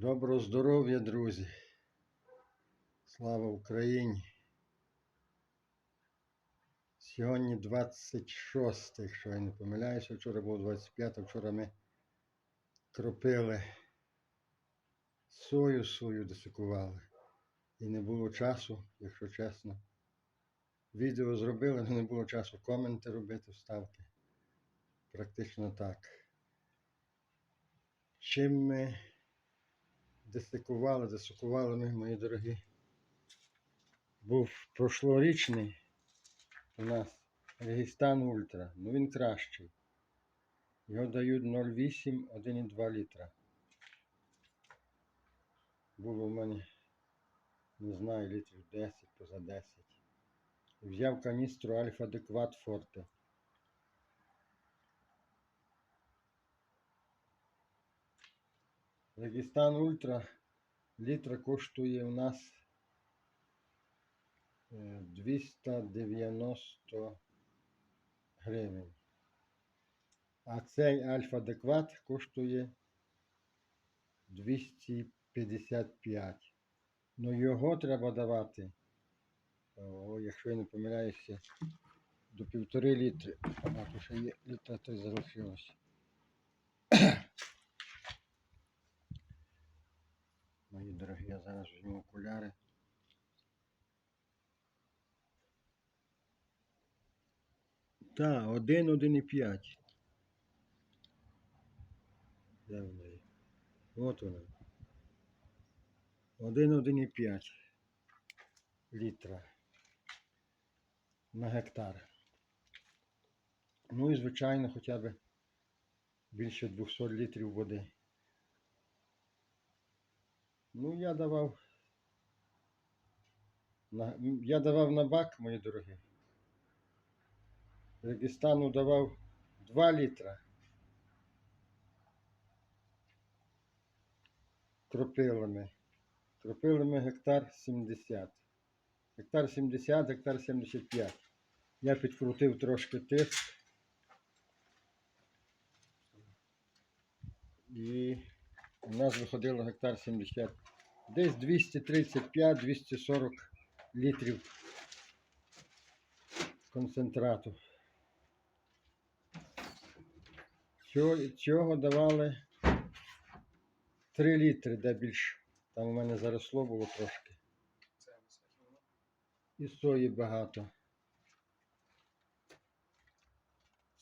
Доброго здоров'я, друзі. Слава Україні. Сьогодні 26, якщо я не помиляюся, вчора було 25, вчора ми кропили сою свою десикували. І не було часу, якщо чесно. Відео зробили, але не було часу коменти робити, вставки. Практично так. Чим ми десикували, десикували ми, мої дорогі. Був прошлорічний у нас Регістан Ультра. Ну він кращий. Його дають 0,8, 1,2 літра. Було в мене, не знаю, літрів 10, поза 10. Взяв каністру Альфа Адекват Форте. Регістан Ультра літра коштує у нас е, 290 гривень. А цей Альфа Адекват коштує 255. Ну його треба давати, о, якщо я не помиляюся, до півтори літри. А, то ще є літра, то залишилося. Мої дорогі, я зараз візьму окуляри. Так, 1, 1,5. Де вона є? От вона. 1, 1,5 літра на гектар. Ну і звичайно хоча б більше 200 літрів води. Ну, я давав. На, я давав на бак, мої дорогі. Регістану давав 2 літра. Кропилами. Кропилами гектар 70. Гектар 70, гектар 75. Я підкрутив трошки тиск. І у нас виходило гектар 70. Десь 235-240 літрів концентрату. Цього, цього давали 3 літри, де більш. Там у мене заросло було трошки. І сої багато.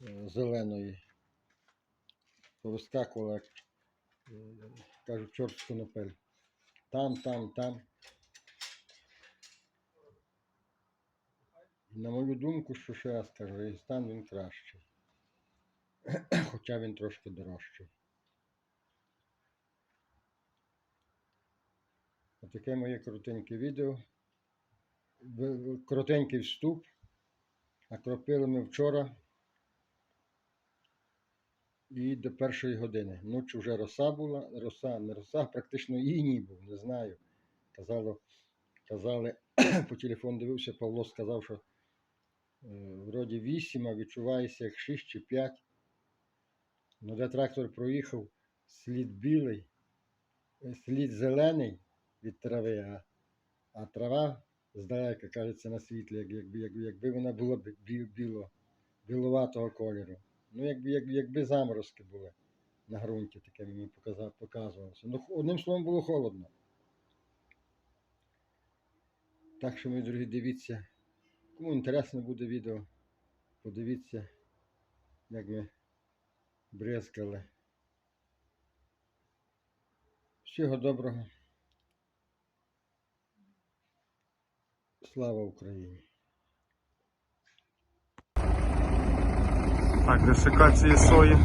Е, Зеленої. Повискакувала, кажуть, чорт конопель. Там, там, там. На мою думку, що ще раз кажу, Регістан він кращий. Хоча він трошки дорожчий. Отаке моє коротеньке відео. Коротенький вступ. А кропили ми вчора і до першої години. Ночі вже роса була, роса, не роса, практично іній був, не знаю. Казало, казали, по телефону дивився, Павло сказав, що е, вроді 8, а відчувається як 6 чи 5. Ну, де трактор проїхав, слід білий, е, слід зелений від трави, а, а трава здалека, кажеться, на світлі, якби, якби, якби вона була бі- біло, біловатого кольору. Ну, якби, як, якби заморозки були на ґрунті, таке мені показувалося. Ну, одним словом, було холодно. Так що, мої дорогі, дивіться. Кому інтересно буде відео, подивіться, як ми бризкали. Всього доброго. Слава Україні! Так, десикації сої.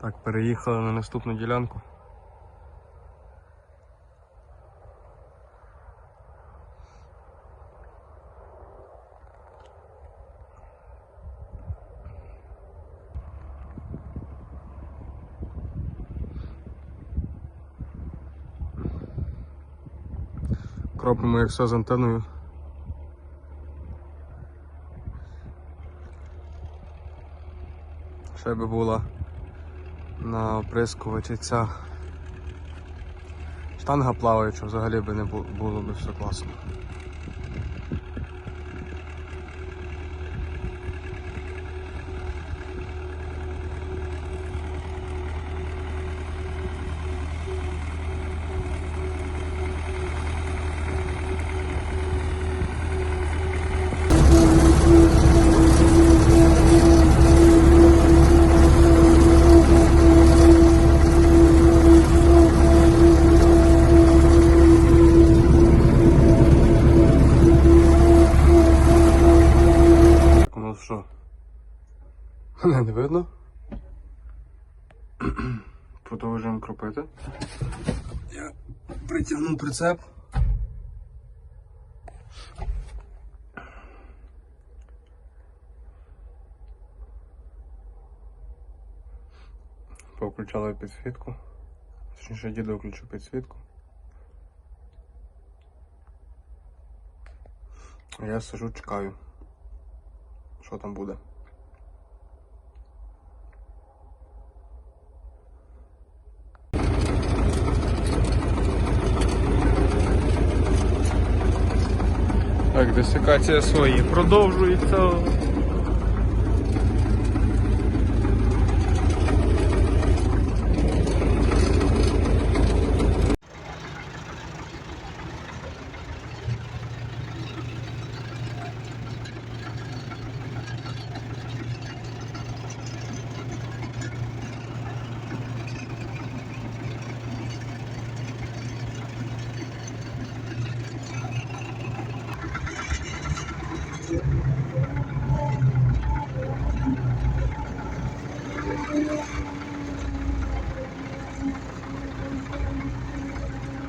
Так, переїхали на наступну ділянку. Кропимо як все з антеною. Ще би була на оприскувачі ця штанга плаваюча, взагалі би не було, було би все класно. Що? Мене не видно. Продовжуємо кропити. Я притягнув прицеп. Повключали підсвітку. Точніше, діду включив підсвітку. Я сижу, чекаю. Що там буде? Так, десикація свої продовжується.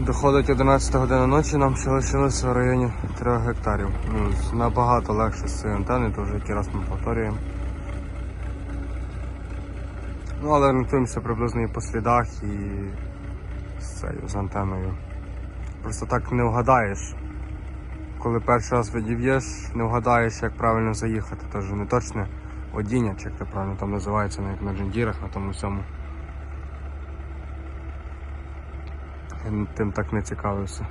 Доходить 11 година ночі, нам ще лишилося в районі 3 гектарів. Ну, набагато легше з цієї антени, то вже який раз ми повторюємо. Ну, але орієнтуємося приблизно і по слідах, і з цією з антеною. Просто так не вгадаєш. Коли перший раз відів'єш, не вгадаєш, як правильно заїхати. Тож не точне водіння, чи як це правильно там називається, як на джендірах, на тому всьому. Я тим так не цікавився.